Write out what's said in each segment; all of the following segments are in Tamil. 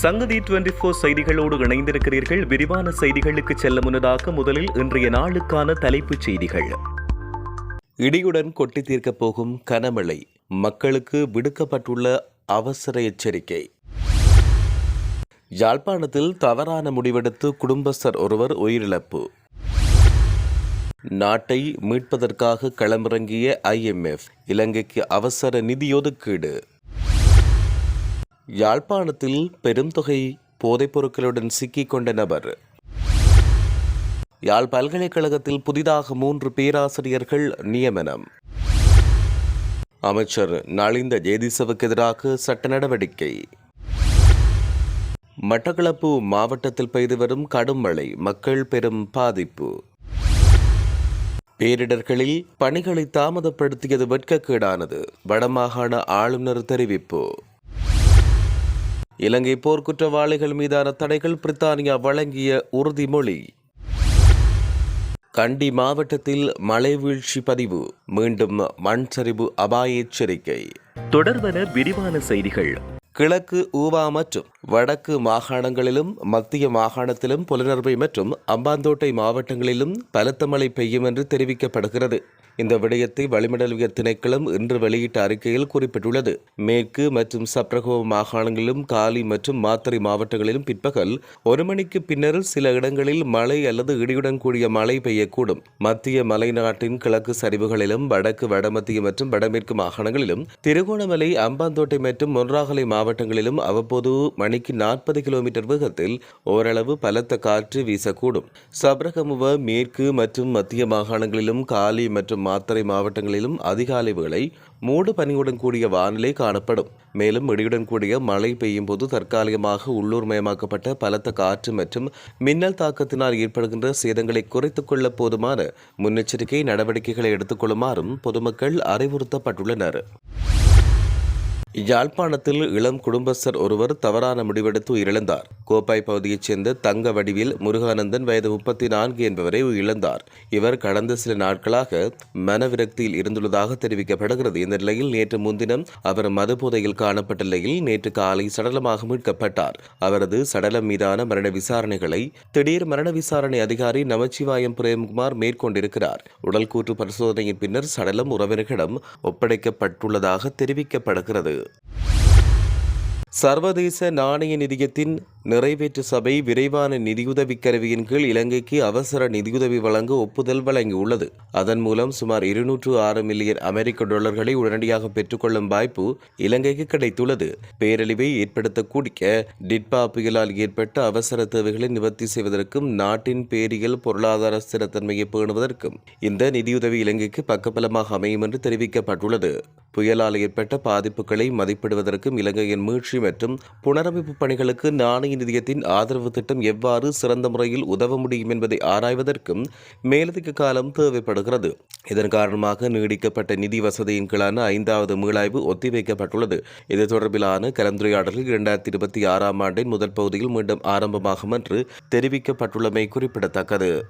சங்கதி டுவெண்டி போர் செய்திகளோடு இணைந்திருக்கிறீர்கள். விரிவான செய்திகளுக்கு செல்ல முன்னதாக முதலில் இன்றைய நாளுக்கான தலைப்புச் செய்திகள். இடியுடன் கொட்டி தீர்க்கப் போகும் கனமழை. மக்களுக்கு விடுக்கப்பட்டுள்ள அவசர எச்சரிக்கை. யாழ்ப்பாணத்தில் தவறான முடிவெடுத்து குடும்பஸ்தர் ஒருவர் உயிரிழப்பு. நாட்டை மீட்பதற்காக களமிறங்கிய ஐஎம்எஃப் இலங்கைக்கு அவசர நிதி ஒதுக்கீடு. யாழ்ப்பாணத்தில் பெரும் தொகை போதைப் பொருட்களுடன் சிக்கிக் கொண்ட நபர். யாழ் பல்கலைக்கழகத்தில் புதிதாக மூன்று பேராசிரியர்கள் நியமனம். அமைச்சர் நலிந்த ஜேதிசவுக்கு எதிராக சட்ட நடவடிக்கை. மட்டக்களப்பு மாவட்டத்தில் பெய்து வரும் கடும் மழை மக்கள் பெரும் பாதிப்பு. பேரிடர்களில் பணிகளை தாமதப்படுத்தியது வெட்கக்கேடானது வடமாகாண ஆளுநர் தெரிவிப்பு. இலங்கை போர்க்குற்றவாளிகள் மீதான தடைகள் பிரித்தானியா வழங்கிய உறுதிமொழி. கண்டி மாவட்டத்தில் மழை வீழ்ச்சி பதிவு. மீண்டும் மண் சரிவு அபாய எச்சரிக்கை. தொடர்வன விரிவான செய்திகள். கிழக்கு ஊவா மற்றும் வடக்கு மாகாணங்களிலும் மத்திய மாகாணத்திலும் புலனர்வை மற்றும் அம்பாந்தோட்டை மாவட்டங்களிலும் பலத்த மழை பெய்யும் என்று தெரிவிக்கப்படுகிறது. இந்த விடயத்தை வளிமண்டலவிய திணைக்களம் இன்று வெளியிட்ட அறிக்கையில் குறிப்பிட்டுள்ளது. மேற்கு மற்றும் சப்ரகோ மாகாணங்களிலும் காலி மற்றும் மாத்தறை மாவட்டங்களிலும் பிற்பகல் ஒரு மணிக்கு பின்னர் சில இடங்களில் மழை அல்லது இடியுடன் கூடிய மழை பெய்யக்கூடும். மத்திய மலைநாட்டின் கிழக்கு சரிவுகளிலும் வடக்கு வடமத்திய மற்றும் வடமேற்கு மாகாணங்களிலும் திருகோணமலை அம்பாந்தோட்டை மற்றும் மொன்றாகலை மாவட்டங்களிலும் அவ்வப்போது மணிக்கு நாற்பது கிலோமீட்டர் வேகத்தில் ஓரளவு பலத்த காற்று வீசக்கூடும். சப்ரகமுவ மேற்கு மற்றும் மத்திய மாகாணங்களிலும் காலி மற்றும் மாத்தறை மாவட்டங்களிலும் அதிகாலை வேளை மூடு பனியுடன் கூடிய வானிலை காணப்படும். மேலும் இடியுடன் கூடிய மழை பெய்யும் போது தற்காலிகமாக உள்ளூர் மயமாக்கப்பட்ட பலத்த காற்று மற்றும் மின்னல் தாக்கத்தினால் ஏற்படுகின்ற சேதங்களை குறைத்துக் கொள்ள போதுமான முன்னெச்சரிக்கை நடவடிக்கைகளை எடுத்துக்கொள்ளுமாறும் பொதுமக்கள் அறிவுறுத்தப்பட்டுள்ளனர். யாழ்ப்பாணத்தில் இளம் குடும்பஸ்தர் ஒருவர் தவறான முடிவெடுத்து உயிரிழந்தார். கோப்பாய் பகுதியைச் சேர்ந்த தங்க வடிவில் முருகானந்தன் வயது முப்பத்தி நான்கு என்பவரை உயிரிழந்தார். இவர் கடந்த சில நாட்களாக மனவிரக்தியில் இருந்துள்ளதாக தெரிவிக்கப்படுகிறது. இந்த நிலையில் நேற்று முன்தினம் அவர் மதுபோதையில் காணப்பட்ட நிலையில் நேற்று காலை சடலமாக மீட்கப்பட்டார். அவரது சடலம் மீதான மரண விசாரணைகளை திடீர் மரண விசாரணை அதிகாரி நமச்சிவாயம் பிரேம்குமார் மேற்கொண்டிருக்கிறார். உடல் கூற்று பரிசோதனையின் பின்னர் சடலம் உறவினர்களிடம் ஒப்படைக்கப்பட்டுள்ளதாக தெரிவிக்கப்படுகிறது. சர்வதேச நாணய நிதியத்தின் நிறைவேற்று சபை விரைவான நிதியுதவி கருவியின் கீழ் இலங்கைக்கு அவசர நிதியுதவி வழங்க ஒப்புதல் வழங்கியுள்ளது. அதன் மூலம் சுமார் இருநூற்று ஆறு மில்லியன் அமெரிக்க டாலர்களை உடனடியாக பெற்றுக்கொள்ளும் வாய்ப்பு இலங்கைக்கு கிடைத்துள்ளது. பேரழிவை ஏற்படுத்தக்கூடிய டிட்பா புயலால் ஏற்பட்ட அவசர தேவைகளை நிவர்த்தி செய்வதற்கும் நாட்டின் பேரியல் பொருளாதார ஸ்திரத்தன்மையை பேணுவதற்கும் இந்த நிதியுதவி இலங்கைக்கு பக்கபலமாக அமையும் என்று தெரிவிக்கப்பட்டுள்ளது. புயலால் ஏற்பட்ட பாதிப்புகளை மதிப்பிடுவதற்கும் இலங்கையின் மீட்சி மற்றும் புனரமைப்பு பணிகளுக்கு நாணய நிதியத்தின் ஆதரவு திட்டம் எவ்வாறு சிறந்த முறையில் உதவ முடியும் என்பதை ஆராய்வதற்கும் மேலதிக காலம் தேவைப்படுகிறது. இதன் காரணமாக நீடிக்கப்பட்ட நிதி வசதியின் கீழான ஐந்தாவது மீளாய்வு ஒத்திவைக்கப்பட்டுள்ளது. இது தொடர்பிலான கலந்துரையாடலில் இரண்டாயிரத்தி இருபத்தி ஆறாம் ஆண்டின் முதல் பகுதியில் மீண்டும் ஆரம்பமாகும் என்று தெரிவிக்கப்பட்டுள்ளமை குறிப்பிடத்தக்கது.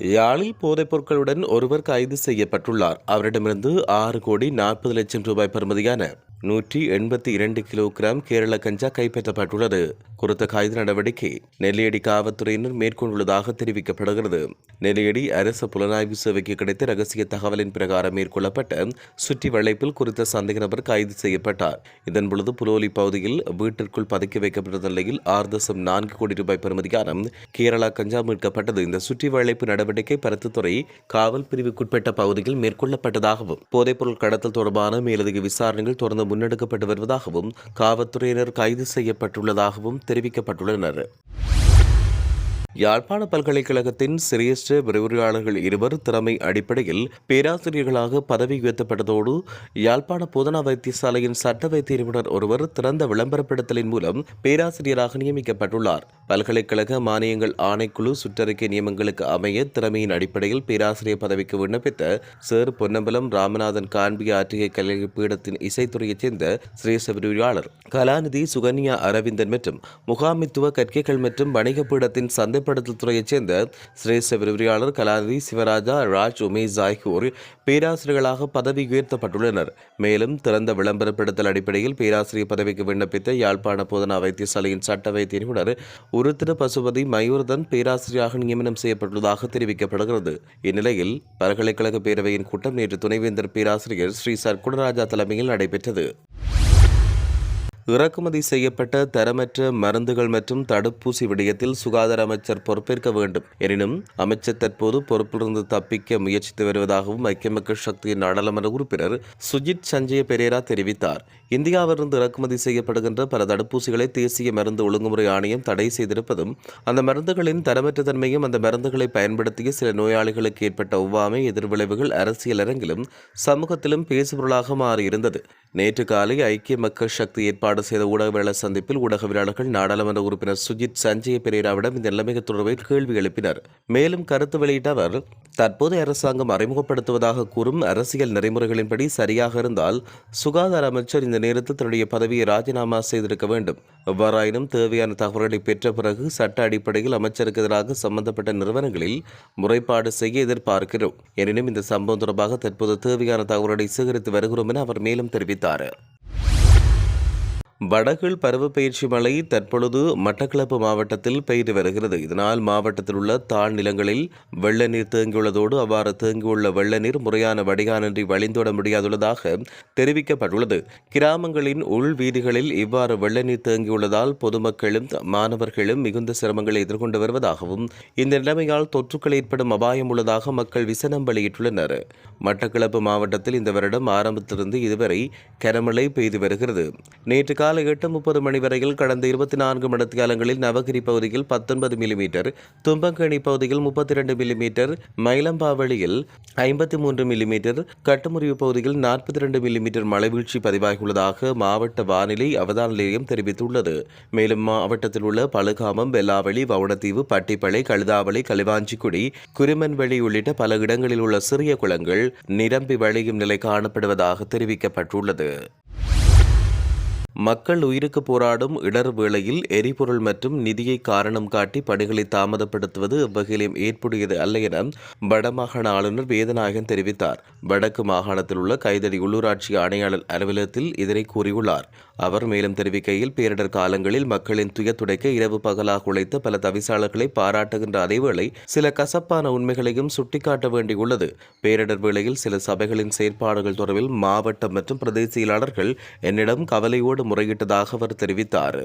யாழில் போதைப் பொருட்களுடன் ஒருவர் கைது செய்யப்பட்டுள்ளார். அவரிடமிருந்து ஆறு கோடி நாற்பது லட்சம் ரூபாய் பெறுமதியான நூற்றி எண்பத்தி இரண்டு கிலோகிராம் கேரள கஞ்சா கைப்பற்றப்பட்டுள்ளது. குறித்த கைது நடவடிக்கை நெல்லியடி காவல்துறையினர் மேற்கொண்டுள்ளதாக தெரிவிக்கப்படுகிறது. நெல்லியடி அரசு புலனாய்வு சேவைக்கு கிடைத்த ரகசிய தகவலின் பிரகாரம் மேற்கொள்ளப்பட்ட சுற்றி வளைப்பில் குறித்த சந்தேக நபர் கைது செய்யப்பட்டார். இதன் பொழுது புலோலி பகுதியில் வீட்டிற்குள் பதுக்கி வைக்கப்பட்ட நிலையில் ஆறு தசம் நான்கு கோடி ரூபாய் பெறுமதியான கேரளா கஞ்சா மீட்கப்பட்டது. இந்த சுற்றி வளைப்பு நடவடிக்கை பருத்துத்துறை காவல் பிரிவுக்குட்பட்ட பகுதியில் மேற்கொள்ளப்பட்டதாகவும் போதைப்பொருள் கடத்தல் தொடர்பான மேலதிக விசாரணைகள் தொடர்ந்து முன்னெடுக்கப்பட்டு வருவதாகவும் காவல்துறையினர் கைது செய்யப்பட்டுள்ளதாகவும் தெரிவிக்கப்பட்டுள்ளனர். யாழ்ப்பாண பல்கலைக்கழகத்தின் சிரேஷ்ட விரிவுரையாளர்கள் இருவர் திறமை அடிப்படையில் பேராசிரியர்களாக பதவி உயர்த்தப்பட்டதோடு யாழ்ப்பாண போதனா வைத்தியசாலையின் சட்ட வைத்திய நிபுணர் ஒருவர் திறந்த விளம்பரப்படுத்தலின் மூலம் பேராசிரியராக நியமிக்கப்பட்டுள்ளார். பல்கலைக்கழக மானியங்கள் ஆணைக்குழு சுற்றறிக்கை நியமங்களுக்கு அமைய திறமையின் அடிப்படையில் பேராசிரியர் பதவிக்கு விண்ணப்பித்த சேர் பொன்னம்பலம் ராமநாதன் காண்பி ஆற்றிய கலை பீடத்தின் இசைத்துறையைச் சேர்ந்த சிரேஷ்ட விரிவுரையாளர் கலாநிதி சுகன்யா அரவிந்தன் மற்றும் முகாமித்துவ கற்கைகள் மற்றும் வணிக பீடத்தின் சந்தை பதப்படுத்தல் துறையைச் சேர்ந்த சிரேஷ்ட விரிவுரையாளர் கலாநிதி சிவராஜா ராஜ் உமேஷ் ஆகியோர் பேராசிரியர்களாக பதவி உயர்த்தப்பட்டுள்ளனர். மேலும் திறந்த விளம்பரப்படுத்தல் அடிப்படையில் பேராசிரியர் பதவிக்கு விண்ணப்பித்த யாழ்ப்பாண போதனா வைத்தியசாலையின் சட்ட வைத்திய நிபுணர் உருத்திர பசுபதி மயூர்தன் பேராசிரியராக நியமனம் செய்யப்பட்டுள்ளதாக தெரிவிக்கப்படுகிறது. இந்நிலையில் பல்கலைக்கழக பேரவையின் கூட்டம் நேற்று துணைவேந்தர் பேராசிரியர் ஸ்ரீ சர்க்குணராஜா தலைமையில் நடைபெற்றது. இறக்குமதி செய்யப்பட்ட தரமற்ற மருந்துகள் மற்றும் தடுப்பூசி விடயத்தில் சுகாதார அமைச்சர் பொறுப்பேற்க வேண்டும். எனினும் அமைச்சர் தற்போது பொறுப்பிலிருந்து தப்பிக்க முயற்சித்து வருவதாகவும் ஐக்கிய மக்கள் சக்தியின் நாடாளுமன்ற உறுப்பினர் சுஜித் சஞ்சய பெரேரா தெரிவித்தார். இந்தியாவிலிருந்து இறக்குமதி செய்யப்படுகின்ற பல தடுப்பூசிகளை தேசிய மருந்து ஒழுங்குமுறை ஆணையம் தடை செய்திருப்பதும் அந்த மருந்துகளின் தரமற்ற தன்மையும் அந்த மருந்துகளை பயன்படுத்திய சில நோயாளிகளுக்கு ஏற்பட்ட ஒவ்வாமை எதிர்விளைவுகள் அரசியல் அரங்கிலும் சமூகத்திலும் பேசுபொருளாக மாறியிருந்தது. நேற்று காலை ஐக்கிய மக்கள் சக்தி ஏற்பாடு செய்த ஊடகவியலாளர் சந்திப்பில் ஊடகவியலாளர்கள் நாடாளுமன்ற உறுப்பினர் சுஜித் சஞ்சய பெரேராவிடம் இந்த நிலைமை தொடர்பில் கேள்வி எழுப்பினர். மேலும் கருத்து வெளியிட்ட அவர் தற்போது அரசாங்கம் அறிமுகப்படுத்துவதாக கூறும் அரசியல் நெறிமுறைகளின்படி சரியாக இருந்தால் சுகாதார அமைச்சர் இந்த நேரத்தில் தன்னுடைய பதவியை ராஜினாமா செய்திருக்க வேண்டும். எவ்வாறாயினும் தேவையான தகவல்களை பெற்ற பிறகு சட்ட அடிப்படையில் அமைச்சருக்கு எதிராக சம்பந்தப்பட்ட நிறுவனங்களில் முறைப்பாடு செய்ய எதிர்பார்க்கிறோம். எனினும் இந்த சம்பவம் தொடர்பாக தற்போது தேவையான தகவல்களை சேகரித்து வருகிறோம் என அவர் மேலும் தெரிவித்தார். வடகிழ் பருவப்பயிற்சி மழை தற்பொழுது மட்டக்களப்பு மாவட்டத்தில் பெய்து வருகிறது. இதனால் மாவட்டத்தில் உள்ள தாழ் நிலங்களில் வெள்ள நீர் தேங்கியுள்ளதோடு அவ்வாறு தேங்கியுள்ள வெள்ள நீர் முறையான வடிகானின்றி வழிந்தோட முடியாதுள்ளதாக தெரிவிக்கப்பட்டுள்ளது. கிராமங்களின் உள் வீதிகளில் இவ்வாறு வெள்ள நீர் தேங்கியுள்ளதால் பொதுமக்களும் மாணவர்களும் மிகுந்த சிரமங்களை எதிர்கொண்டு வருவதாகவும் இந்த நிலைமையால் தொற்றுக்கள் ஏற்படும் அபாயம் உள்ளதாக மக்கள் விசனம் வெளியிட்டுள்ளனர். மட்டக்களப்பு மாவட்டத்தில் இந்த வருடம் ஆரம்பத்திலிருந்து இதுவரை கனமழை பெய்து வருகிறது. நேற்று காலை எட்டு முப்பது மணி வரையில் கடந்த இருபத்தி நான்கு மணித்தியாலங்களில் நவகிரி பகுதியில் பத்தொன்பது மில்லிமீட்டர் தும்பங்கணி பகுதியில் முப்பத்தி இரண்டு மில்லிமீட்டர் மயிலம்பாவளியில் ஐம்பத்தி மூன்று மில்லிமீட்டர் கட்டுமுறிவு பகுதியில் நாற்பத்தி இரண்டு மில்லிமீட்டர் மழை வீழ்ச்சி பதிவாகியுள்ளதாக மாவட்ட வானிலை அவதான நிலையம் தெரிவித்துள்ளது. மேலும் மாவட்டத்தில் உள்ள பழுகாமம் வெல்லாவளி வவுணத்தீவு பட்டிப்பளை கழுதாவளி களிவாஞ்சிக்குடி குருமன்வெளி உள்ளிட்ட பல இடங்களில் உள்ள சிறிய குளங்கள் நிரம்பி வழியும் நிலை காணப்படுவதாக தெரிவிக்கப்பட்டுள்ளது. மக்கள் உயிருக்கு போராடும் இடர் வேளையில் எரிபொருள் மற்றும் நிதியை காரணம் காட்டி பணிகளை தாமதப்படுத்துவது எவ்வகையிலும் ஏற்புடையது அல்ல என வடமாகாண ஆளுநர் வேதநாயகன் தெரிவித்தார். வடக்கு மாகாணத்தில் உள்ள கைதடி உள்ளூராட்சி ஆணையாளர் அலுவலகத்தில் இதனை கூறியுள்ளார். அவர் மேலும் தெரிவிக்கையில் பேரிடர் காலங்களில் மக்களின் துயத்துடைக்க இரவு பகலாக உழைத்த பல தவிசாளர்களை பாராட்டுகின்ற அதேவேளை சில கசப்பான உண்மைகளையும் சுட்டிக்காட்ட வேண்டியுள்ளது. பேரிடர் வேளையில் சில சபைகளின் செயற்பாடுகள் தொடர்பில் மாவட்ட மற்றும் பிரதேச செயலாளர்கள் என்னிடம் கவலையோடு முறையிட்டதாக அவர் தெரிவித்தார்.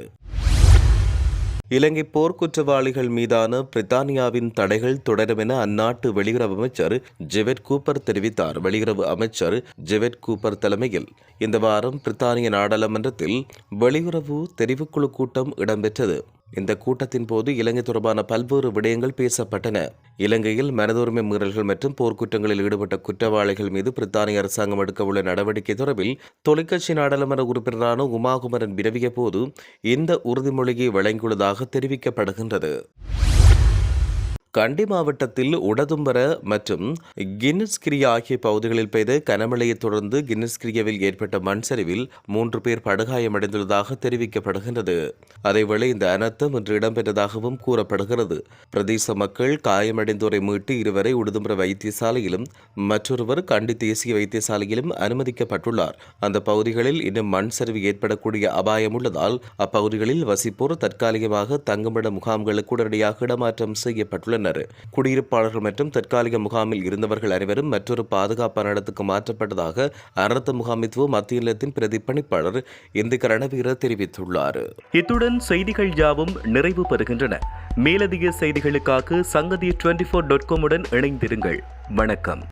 இலங்கை போர்க்குற்றவாளிகள் மீதான பிரித்தானியாவின் தடைகள் தொடரும் என அந்நாட்டு வெளியுறவு அமைச்சர் ஜெவெட் கூப்பர் தெரிவித்தார். வெளியுறவு அமைச்சர் ஜெவெட் கூப்பர் தலைமையில் இந்த வாரம் பிரித்தானிய நாடாளுமன்றத்தில் வெளியுறவு தெரிவுக்குழு கூட்டம் இடம்பெற்றது. இந்த கூட்டத்தின் போது இலங்கை தொடர்பான பல்வேறு விடயங்கள் பேசப்பட்டன. இலங்கையில் மனதுரிமை மீறல்கள் மற்றும் போர்க்குற்றங்களில் ஈடுபட்ட குற்றவாளிகள் மீது பிரித்தானிய அரசாங்கம் எடுக்கவுள்ள நடவடிக்கை தொடர்பில் தொலைக்காட்சி நாடாளுமன்ற உறுப்பினரான உமாகுமரன் வினவிய போது இந்த உறுதிமொழியை வழங்கியுள்ளதாக தெரிவிக்கப்படுகின்றது. கண்டி மாவட்டத்தில் உடதும்பர மற்றும் கின்னஸ்கிரி ஆகிய பகுதிகளில் பெய்த கனமழையை தொடர்ந்து கின்னஸ்கிரியவில் ஏற்பட்ட மண் சரிவில் மூன்று பேர் படுகாயமடைந்துள்ளதாக தெரிவிக்கப்படுகின்றது. அதேவேளை இந்த அனர்த்தம் இன்று இடம்பெற்றதாகவும் கூறப்படுகிறது. பிரதேச மக்கள் காயமடைந்தோரை மீட்டு இருவரை உடுதும்பர வைத்தியசாலையிலும் மற்றொருவர் கண்டி தேசிய வைத்தியசாலையிலும் அனுமதிக்கப்பட்டுள்ளார். அந்த பகுதிகளில் இன்னும் மண் சரிவு ஏற்படக்கூடிய அபாயம் உள்ளதால் அப்பகுதிகளில் வசிப்போர் தற்காலிகமாக தங்குமிட முகாம்களுக்கு உடனடியாக இடமாற்றம் செய்யப்பட்டுள்ளனர். உள்ளனர் குடியிருப்பாளர்கள் மற்றும் தற்காலிக முகாமில் இருந்தவர்கள் அனைவரும் மற்றொரு பாதுகாப்பான இடத்துக்கு மாற்றப்பட்டதாக அனர்த்த முகாமித்துவ மத்திய நிலையத்தின் பிரதிப்பணிப்பாளர் இந்திக ரணவீர தெரிவித்துள்ளார். இத்துடன் செய்திகள் யாவும் நிறைவு பெறுகின்றன. மேலதிக செய்திகளுக்காக சங்கதி டுவெண்டி ஃபோர் டாட் காமுடன் இணைந்திருங்கள். வணக்கம்.